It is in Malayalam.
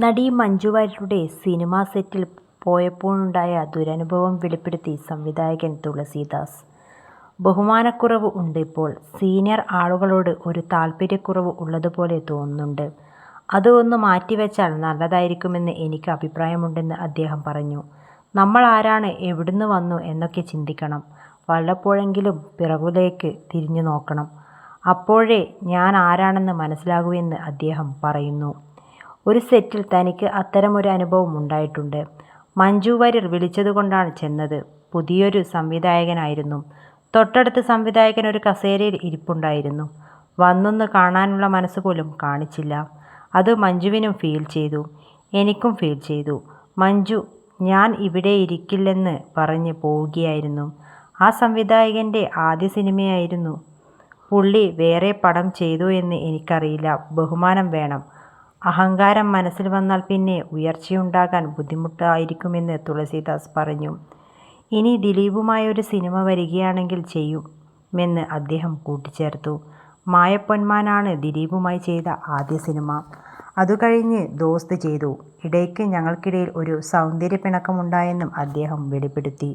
നടി മഞ്ജു വാര്യരുടെ സിനിമാ സെറ്റിൽ പോയപ്പോഴുണ്ടായ ദുരനുഭവം വെളിപ്പെടുത്തി സംവിധായകൻ തുളസീദാസ്. ബഹുമാനക്കുറവ് ഉണ്ട് ഇപ്പോൾ. സീനിയർ ആളുകളോട് ഒരു താല്പര്യക്കുറവ് ഉള്ളതുപോലെ തോന്നുന്നുണ്ട്. അത് ഒന്ന് മാറ്റിവെച്ചാൽ നല്ലതായിരിക്കുമെന്ന് എനിക്ക് അഭിപ്രായമുണ്ടെന്ന് അദ്ദേഹം പറഞ്ഞു. നമ്മൾ ആരാണ്, എവിടുന്ന് വന്നു എന്നൊക്കെ ചിന്തിക്കണം. വല്ലപ്പോഴെങ്കിലും പിറകുലേക്ക് തിരിഞ്ഞു നോക്കണം അപ്പോഴേ ഞാൻ ആരാണെന്ന് മനസ്സിലാകൂ എന്ന് അദ്ദേഹം പറയുന്നു. ഒരു സെറ്റിൽ തനിക്ക് അത്തരമൊരു അനുഭവം ഉണ്ടായിട്ടുണ്ട്. മഞ്ജു വാര്യർ വിളിച്ചതുകൊണ്ടാണ് ചെന്നത്. പുതിയൊരു സംവിധായകനായിരുന്നു. തൊട്ടടുത്ത് സംവിധായകൻ ഒരു കസേരയിൽ ഇരിപ്പുണ്ടായിരുന്നു. വന്നൊന്ന് കാണാനുള്ള മനസ്സ് പോലും കാണിച്ചില്ല. അത് മഞ്ജുവിനും ഫീൽ ചെയ്തു. എനിക്കും ഫീൽ ചെയ്തു. മഞ്ജു ഞാൻ ഇവിടെ ഇരിക്കില്ലെന്ന് പറഞ്ഞ് പോവുകയായിരുന്നു. ആ സംവിധായകന്റെ ആദ്യ സിനിമയായിരുന്നു. പുള്ളി വേറെ പടം ചെയ്തു എന്ന് എനിക്കറിയില്ല. ബഹുമാനം വേണം. അഹങ്കാരം മനസ്സിൽ വന്നാൽ പിന്നെ ഉയർച്ചയുണ്ടാകാൻ ബുദ്ധിമുട്ടായിരിക്കുമെന്ന് തുളസീദാസ് പറഞ്ഞു. ഇനി ദിലീപുമായൊരു സിനിമ വരികയാണെങ്കിൽ ചെയ്യുമെന്ന് അദ്ദേഹം കൂട്ടിച്ചേർത്തു. മായപ്പൊന്മാനാണ് ദിലീപുമായി ചെയ്ത ആദ്യ സിനിമ. അതുകഴിഞ്ഞ് ദോസ്ത് ചെയ്തു. ഇടയ്ക്ക് ഞങ്ങൾക്കിടയിൽ ഒരു സൗന്ദര്യപ്പിണക്കമുണ്ടായെന്നും അദ്ദേഹം വെളിപ്പെടുത്തി.